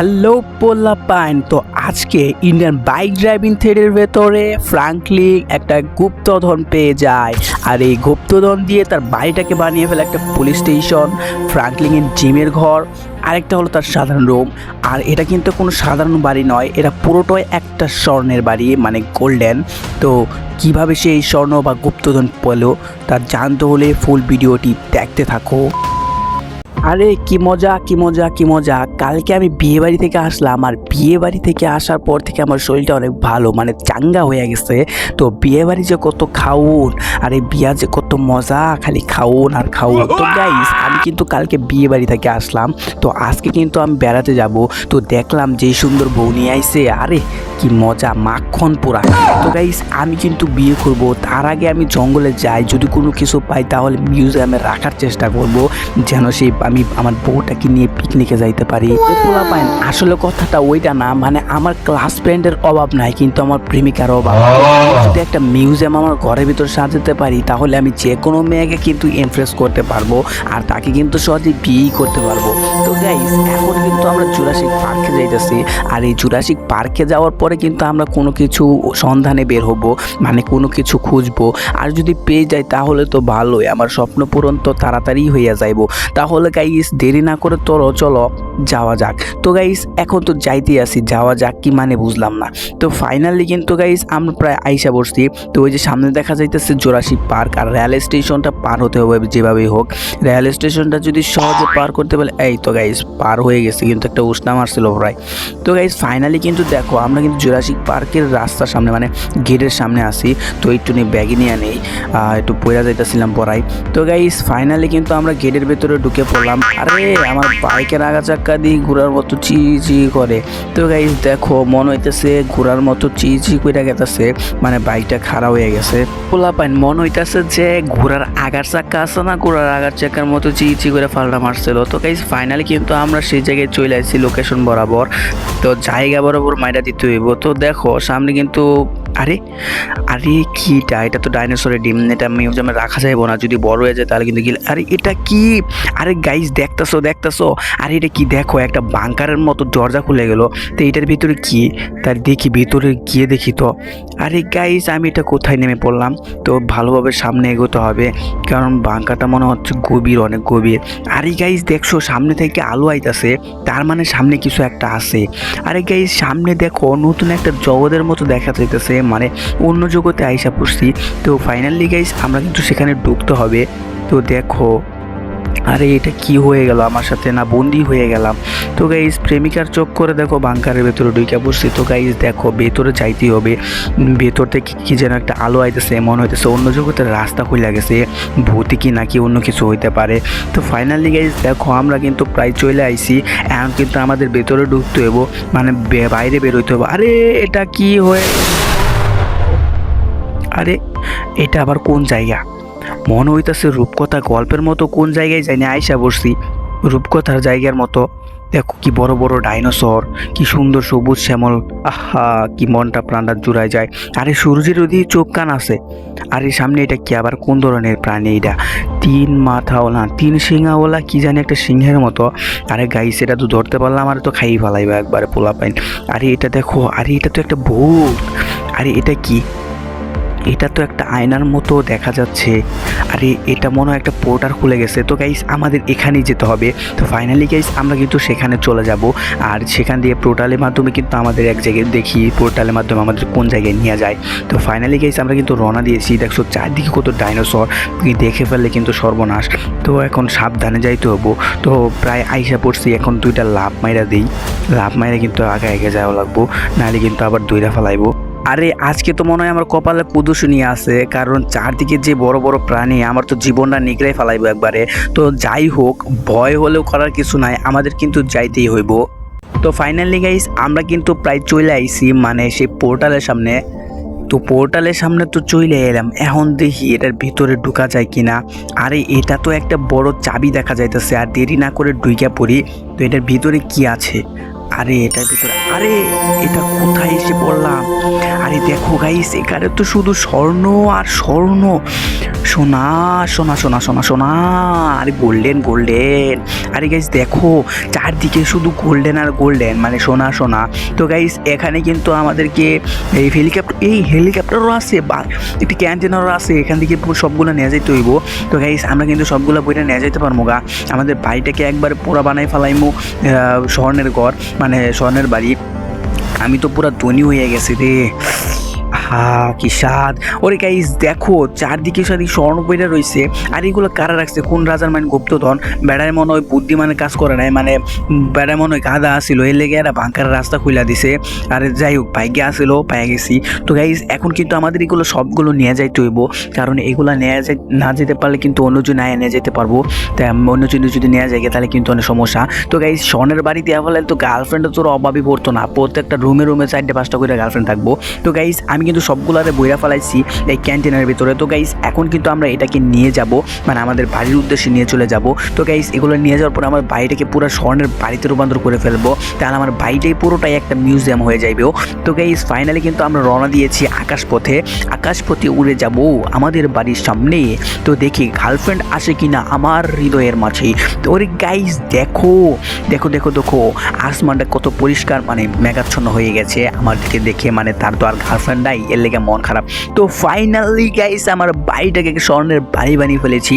Hello পোল্লা pine, তো আজকে Indian bike driving থ্রেডের ভেতরে ফ্রাঙ্কলি একটা গুপ্তধন পেয়ে যায়। আর এই গুপ্তধন দিয়ে তার বাড়িটাকে বানিয়ে ফেলে একটা পুলিশ স্টেশন ফ্রাঙ্কলিংয়ের জিমের ঘর, আরেকটা হলো তার সাধারণ রুম আর এটা কিন্তু কোনো সাধারণ বাড়ি নয়, এটা পুরোটাই একটা স্বর্ণের বাড়ি মানে গোল্ডেন তো কীভাবে সে এই স্বর্ণ বা গুপ্তধন পেল, তার জানতে হলে ফুল ভিডিওটি দেখতে থাকো। আরে, কি মজা কি মজা কি মজা। কালকে আমি বিয়ে বাড়ি থেকে আসলাম আর বিয়ে বাড়ি থেকে আসার পর থেকে আমার শরীরটা অনেক ভালো মানে চাঙ্গা হয়ে গেছে। তো বিয়ে বাড়ি যে কত খাউন, আর এই বিয়া যে কত মজা, খালি খাউন আর খাউন। তো গাইস আমি কিন্তু কালকে বিয়ে বাড়ি থেকে আসলাম। তো আজকে কিন্তু আমি বেড়াতে যাব। তো দেখলাম যে সুন্দর বউ নিয়ে আইছে। আরে কি মজা মাখন পুরা তো গাইস আমি কিন্তু বিয়ে করব তার আগে আমি জঙ্গলে যাই যদি কোনো কিছু পাই তাহলে মিউজিয়ামে রাখার চেষ্টা করব যেন সেই আমি আমার বউটাকে নিয়ে পিকনিকে যাইতে পারি। পোলা পাইন আসলে কথাটা ওইটা না মানে আমার ক্লাস ফ্রেন্ডের অভাব নাই কিন্তু আমার প্রেমিকার অভাব। যদি একটা মিউজিয়াম আমার ঘরের ভিতর সাজাতে পারি তাহলে আমি যে কোনো মেয়েকে কিন্তু ইমপ্রেস করতে পারব আর তাকে কিন্তু সহজেই বিয়েই করতে পারব। তো গাইস এখন কিন্তু আমরা জুরাসিক পার্কে যাইতেছি আর এই জুরাসিক পার্কে যাওয়ার পরে কিন্তু আমরা কোনো কিছু সন্ধানে বের হব মানে কোনো কিছু খুঁজবো। আর যদি পেয়ে যাই তাহলে তো ভালোই, আমার স্বপ্ন পূরণ তো তাড়াতাড়ি হইয়া যাইবো। তাহলে গাইস দেরি না করে তোর চলো যাওয়া যাক। তো গাইস এখন তো যাইতেই আসি, যাওয়া যাক কি মানে বুঝলাম না। তো ফাইনালি কিন্তু গাইস আমরা প্রায় আইসা বসছি। তো ওই যে সামনে দেখা যাইতেছে জোরাসিক পার্ক, আর রেল স্টেশনটা পার হতে হবে যেভাবেই হোক। রেল স্টেশনটা যদি সহজে পার করতে পারে, এই তো গাইস পার হয়ে গেছে, কিন্তু একটা উষ্ণা মারছিল প্রায়। তো গাইস ফাইনালি কিন্তু দেখো, আমরা কিন্তু জোরাসিক পার্কের রাস্তার সামনে মানে গেটের সামনে আসি তো একটু নিয়ে ব্যাগে নিয়ে নেই একটু পয়লা যাইতেছিলাম পড়াই তো গাইস ফাইনালি কিন্তু আমরা গেটের ভেতরে ঢুকে পড়লাম। আরে, আমার বাইকের আগা চাক্কা দিয়ে ঘোরার মতো চি চি করে। তো গাইস দেখো, মন হইতেছে ঘোরার মতো চি চি করে গেতেছে মানে বাইকটা খারাপ হয়ে গেছে। পোলা পাইন মন হইতেছে যে ঘোরার আগার চাক্কা আছে না, ঘোরার আগার চাক্কার মতো চি চি করে ফালটা মারছিল। তো গাইস ফাইনালি কিন্তু আমরা সেই জায়গায় চলে আসছি লোকেশন বরাবর। তো জায়গা বরাবর মাইটা দিতে হইব। তো দেখো সামনে কিন্তু আরে আরে কিটা এটা এটা তো ডাইনোসরের ডিম, এটা মিউজিয়ামে রাখা যাইব না, যদি বড় হয়ে যায় তাহলে কিন্তু গেলে আরে এটা কি? আরে গাইস দেখতাছো দেখতাছো। আরে এটা কি দেখো, একটা বাংকারের মতো দরজা খুলে গেল। তো এটার ভিতরে কি? তার দেখি, ভিতরে গিয়ে দেখি তো। আরে গাইস আমি এটা কোথায় নেমে পড়লাম? তো ভালোভাবে সামনে এগোতে হবে, কারণ বাংকাটা মনে হচ্ছে গভীর, অনেক গভীর। আরে গাইস দেখছ, সামনে থেকে আলো আইতাছে, তার মানে সামনে কিছু একটা আছে। আরে গাইস সামনে দেখো, নতুন একটা জগতের মতো দেখা যাইতেছে মানে অন্য জগতে আইসা পড়ছি। তো ফাইনালি গাইস আমরা কিন্তু সেখানে ঢুকতে হবে। তো দেখো, আরে, এটা কি হয়ে গেল আমার সাথে? না, বন্দি হয়ে গেলাম। তো গাইজ প্রেমিকার চোখ করে দেখো, বাংকারের ভেতরে ঢুকে বসছি তো গাইজ দেখো, ভেতরে যাইতেই হবে। ভেতর থেকে কি যেন একটা আলো আইতেছে, মনে হইতেছে অন্য জগতের রাস্তা খুলে গেছে। ভূতি কি নাকি অন্য কিছু হইতে পারে। তো ফাইনালি গাইজ দেখো, আমরা কিন্তু প্রায় চলে আইছি। এখন কিন্তু আমাদের ভেতরে ঢুকতে হইব। মানে বাইরে বেরোইতে হবে আরে, এটা কি হয়ে আরে, এটা আবার কোন জায়গা? মনে হইতাছে রূপকথা গল্পের মতো কোন জায়গায় যাই না আয়সা বসছি। রূপকথার জায়গার মতো। দেখো কি বড় বড় ডাইনোসর, কি সুন্দর সবুজ শ্যামল। আহা, কি মনটা প্রাণটা জুড়ায় যায়। আরে, সূর্যের ওদিকে চোখ কান আছে। আর এই সামনে এটা কি আবার কোন ধরনের প্রাণী এটা? তিন মাথাওয়ালা, তিন সিংহাওয়ালা, কি জানি একটা সিংহের মতো। আরে গাই সেটা তো ধরতে পারলাম, আর তো খাই ফেলাইবা একবারে পোলা পাইন আরে, এটা দেখো, আরে, এটা তো একটা ভূত। আরে, এটা কি? এটা তো একটা আয়নার মতো দেখা যাচ্ছে। আরে, এটা মনে হয় একটা পোর্টার খুলে গেছে। তো গাইস আমাদের এখানেই যেতে হবে। তো ফাইনালি গাইস আমরা কিন্তু সেখানে চলে যাব। আর সেখান দিয়ে পোর্টালের মাধ্যমে কিন্তু আমাদের এক জায়গায় দেখি, পোর্টালের মাধ্যমে আমাদের কোন জায়গায় নিয়ে যায়। তো ফাইনালি গাইস আমরা কিন্তু রওনা দিয়েছি। দেখছ, চারদিকে কত ডাইনোসর দেখে ফেললে কিন্তু সর্বনাশ। তো এখন সাবধানে যাইতে হব। তো প্রায় আইসা পড়ছি, এখন দুইটা লাভ মাইরা দিই। লাভ মাইরা কিন্তু আগে আগে যাওয়া লাগবো। নাহলে কিন্তু আবার দইরা ফেলাইবো। আরে, আজকে তো মনে হয় আমার কপালে প্রদূষণী আছে, কারণ চারদিকে যে বড় বড় প্রাণী, আমার তো জীবনটা নিগড়াই ফেলাইবো একবারে। তো যাই হোক, ভয় হলেও করার কিছু নাই, আমাদের কিন্তু যাইতেই হইব। তো ফাইনালি গাইস আমরা কিন্তু প্রায় চলে আইছি মানে সেই পোর্টালের সামনে। তো পোর্টালের সামনে তো চলে এলাম, এখন দেখি এটার ভিতরে ঢুকা যায় কিনা। আরে, এটা তো একটা বড় চাবি দেখা যাইতেছে, আর দেরি না করে ঢুইকা পড়ি, তো এটার ভিতরে কি আছে? আরে, এটার ভিতরে, আরে, এটা কোথায় এসে পড়লাম? আরে, দেখো গাইস এখানে তো শুধু স্বর্ণ আর স্বর্ণ। সোনা সোনা সোনা সোনা সোনা, আরে গোল্ডেন গোল্ডেন আরে গাইস দেখো, চারদিকে শুধু গোল্ডেন আর গোল্ডেন মানে সোনা সোনা। তো গাইস এখানে কিন্তু আমাদেরকে এই হেলিকপ্টার এই হেলিকপ্টারও আছে বা একটি ক্যান্টিনারও আছে, এখান থেকে সবগুলো নিয়ে যাইতে হইব। তো গাইস আমরা কিন্তু সবগুলো বইটা নিয়ে যাইতে পারব গা। আমাদের বাড়িটাকে একবার পোড়া বানাই ফেলাইমু স্বর্ণের ঘর। মানে স্বর্ণের বাড়ি। আমি তো পুরা ধনী হয়ে গেছি রে। হা, কি স্বাদ। ওরে গাইস দেখো, চারদিকে সাদি স্বর্ণ পইরা রইছে। আর এগুলো কারা রাখছে? কোন রাজার মানে গুপ্তধন? বেড়ায় মনে হয় বুদ্ধিমানের কাজ করে নাই মানে বেড়ায় মনে হয় গাদা আসিল এর লেগে এরা বাঙ্কার রাস্তা খুলে দিছে। আর যাই হোক বাইকে আসিল পায়ে গেছি। তো গাইস এখন কিন্তু আমাদের এগুলো সবগুলো নিয়ে যাইতে হইব। কারণ এগুলো নিয়ে যাই, না যেতে পারলে কিন্তু অন্যজন না নিয়ে যেতে পারব। তাই অন্যজন যদি নেওয়া যায় তাহলে কিন্তু অনেক সমস্যা। তো গাইস স্বর্ণের বাড়ি দেওয়া ফলে তো গার্লফ্রেন্ডও তোর অভাবই পড়তো না। প্রত্যেকটা রুমে রুমে চারটে পাঁচটা করে গার্লফ্রেন্ড থাকব। তো গাইস আমি কিন্তু সবগুলারে বইরা ফেলাইছি এই ক্যান্টিনের ভিতরে। তো গাইস এখন কিন্তু আমরা এটাকে নিয়ে যাব মানে আমাদের বাড়ির উদ্দেশ্যে নিয়ে চলে যাব। তো গাইস এগুলো নিয়ে যাওয়ার পর আমার বাড়িটাকে পুরো স্বর্ণের বাড়িতে রূপান্তর করে ফেলব। তাহলে আমার বাড়িটাই পুরোটাই একটা মিউজিয়াম হয়ে যাবেও তো গাইস ফাইনালি কিন্তু আমরা রওনা দিয়েছি আকাশপথে। আকাশপথে উড়ে যাব আমাদের বাড়ির সামনে। তো দেখি গার্লফ্রেন্ড আসে কিনা আমার হৃদয়ের মাঝে তো ওরে গাইস দেখো দেখো দেখো দেখো, আসমানটা কত পরিষ্কার মানে মেঘাচ্ছন্ন হয়ে গেছে। আমার দিকে দেখে মানে তার তো আর গার্লফ্রেন্ড নাই। এর লেগে মন খারাপ। তো ফাইনালি গাইস আমার বাড়িটাকে স্বর্ণের বাড়ি বানিয়ে ফেলেছি।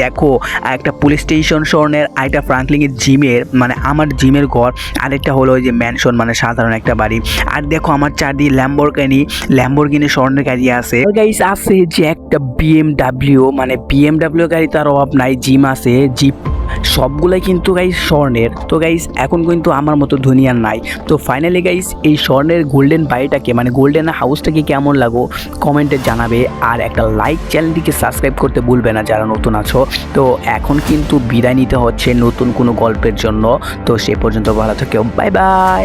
দেখো, একটা পুলিশ স্টেশন স্বর্ণের আরেকটা ফ্রাঙ্কলিংয়ের জিমের মানে আমার জিমের ঘর, আরেকটা হলো ওই যে ম্যানশন মানে সাধারণ একটা বাড়ি। আর দেখো, আমার চারদিকে ল্যাম্বরগানি ল্যাম্বরগিনি স্বর্ণের গাড়ি আছে। গাইস আছে যে একটা বিএমডাব্লিউ মানে বিএমডাব্লিউ গাড়ি তার অভাব নাই, জিম আছে, জিপ সবগুলাই কিন্তু গাইস স্বর্ণের। তো গাইস এখন কিন্তু আমার মতো দুনিয়ার নাই। তো ফাইনালি গাইস এই স্বর্ণের গোল্ডেন বাড়িটাকে মানে গোল্ডেন হাউসটাকে কেমন লাগো কমেন্টে জানাবে। আর একটা লাইক চ্যানেলটিকে সাবস্ক্রাইব করতে ভুলবে না যারা নতুন আছো। তো এখন কিন্তু বিদায় নিতে হচ্ছে নতুন কোনো গল্পের জন্য। তো সে পর্যন্ত ভালো থেকেও। Bye bye